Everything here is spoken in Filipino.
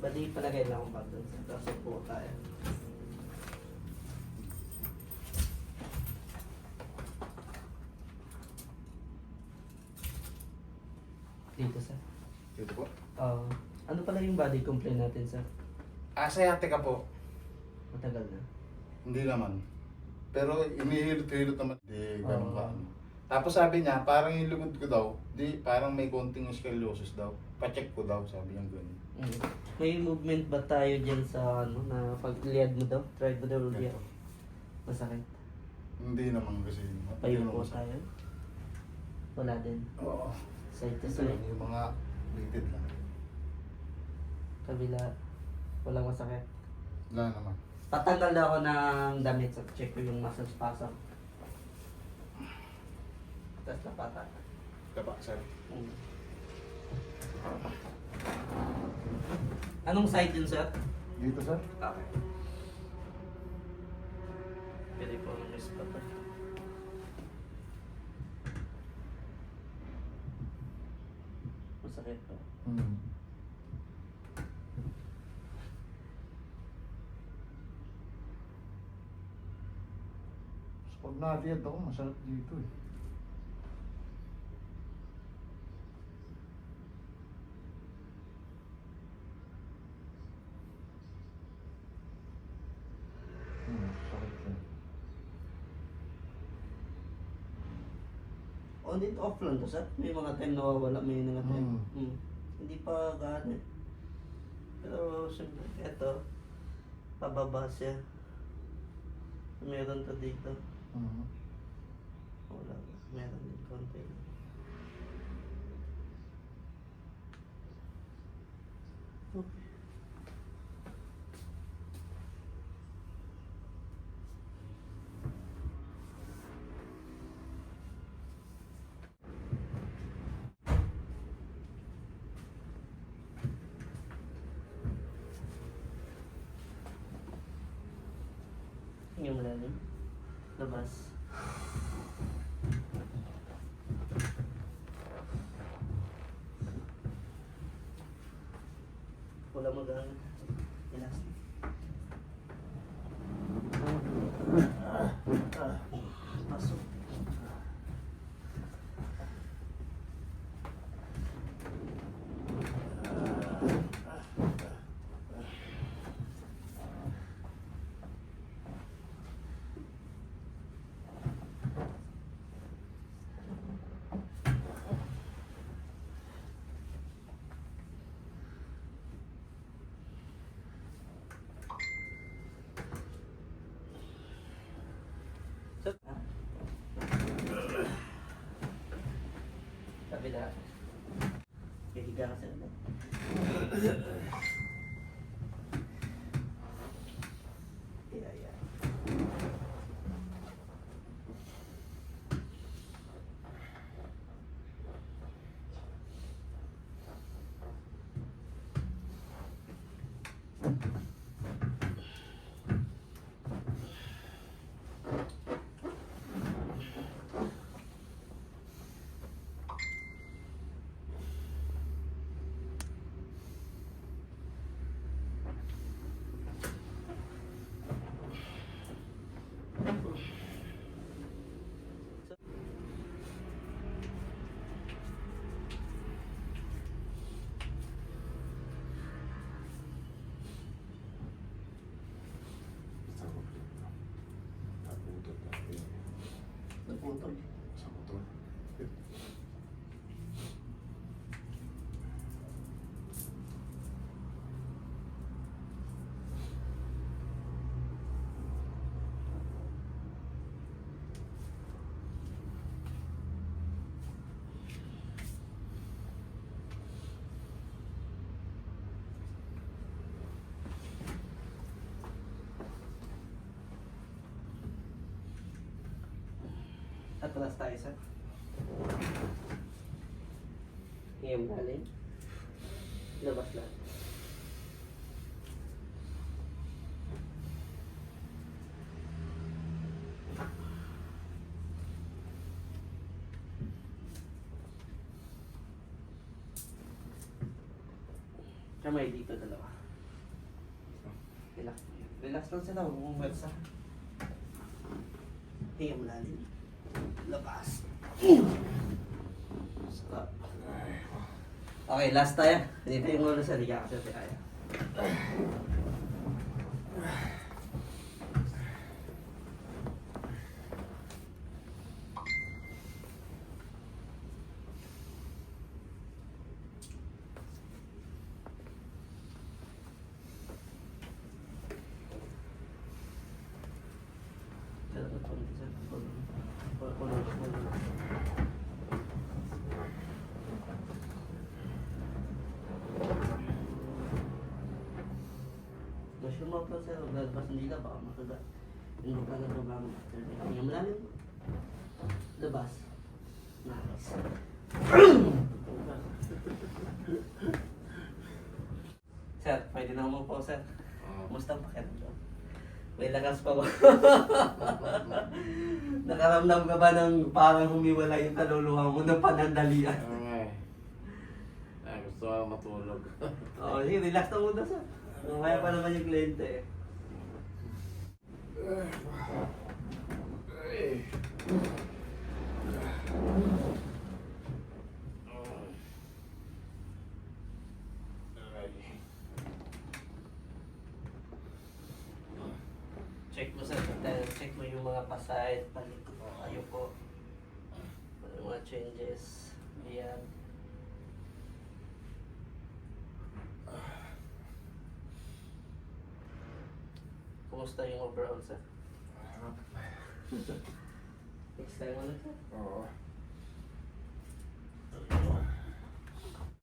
Bali palagay lang akong doon. Tapos po tayo. Dito sir. Dito po. Ah, ano pala yung body complaint natin sir? Ah, sciatica po. Matagal na. Hindi naman. Pero inihilot-hilot naman. Hindi, ganun Oo. ka. ano. Tapos sabi niya, parang yung lugod ko daw, di, parang may konting scoliosis daw. Pa-check ko daw, sabi niya gano'n. Mm. May movement ba tayo dyan sa ano na pag liad mo daw? Try mo daw liad. Masakit. Hindi naman kasi. Payo naman tayo. Wala din. Oo. Side to Ito side. lang, yung mga litid lang. Kabila. Walang masakit. Wala naman. Tatanggal daw ako ng damit sa check ko yung muscle spasm. Tapos napata. Taba, sir. Mm. Anong side yun, sir? Dito, sir? Okay. Pwede po ang news pa to. Masakit po. Hmm. Pag natiyad ako, masarap dito eh. Hmm, sakit yun. On and off lang to, sir. May mga time nawawala, may mga time. Mm. Hmm. Hindi pa gaano eh. Pero siyempre, eto, pababa siya. Meron to dito. Mhm. Wala. Meron din konti. Okay. Yung malalim. Labas. Wala mag-ano. Kabila. Hihiga ka sa ano. Yeah, fútbol. Atras tayo sa. Ngayon galing. Labas lang. Kamay dito dalawa. Relax. Relax lang sila, huwag mong bulsa. Hinga mo lalim. Labas. Sarap. Okay, last tayo. Dito yung ulo sa liga kasi ate kaya. Sarap na konti sa ulo. Ulo, ulo. Pa sa lalabas ng dila, baka makaga. Hindi ka na problema. Hindi mo lalim. Labas. Nice. sir, pwede na mo po, sir. Kumusta ang pakiramdam? May lakas pa ba? Nakaramdam ka ba ng parang humiwala yung kaluluwa mo ng panandalian? Ano nga eh. Gusto ko matulog. Oo, sige, relax na muna, sir. Mamaya pa naman yung kliyente eh. Check mo sa dahil check mo yung mga pasahid, palit ko, ayo po. Yung mga changes. Ayan. Kumusta yung overall, sir? Next time ulit, sir. Oo.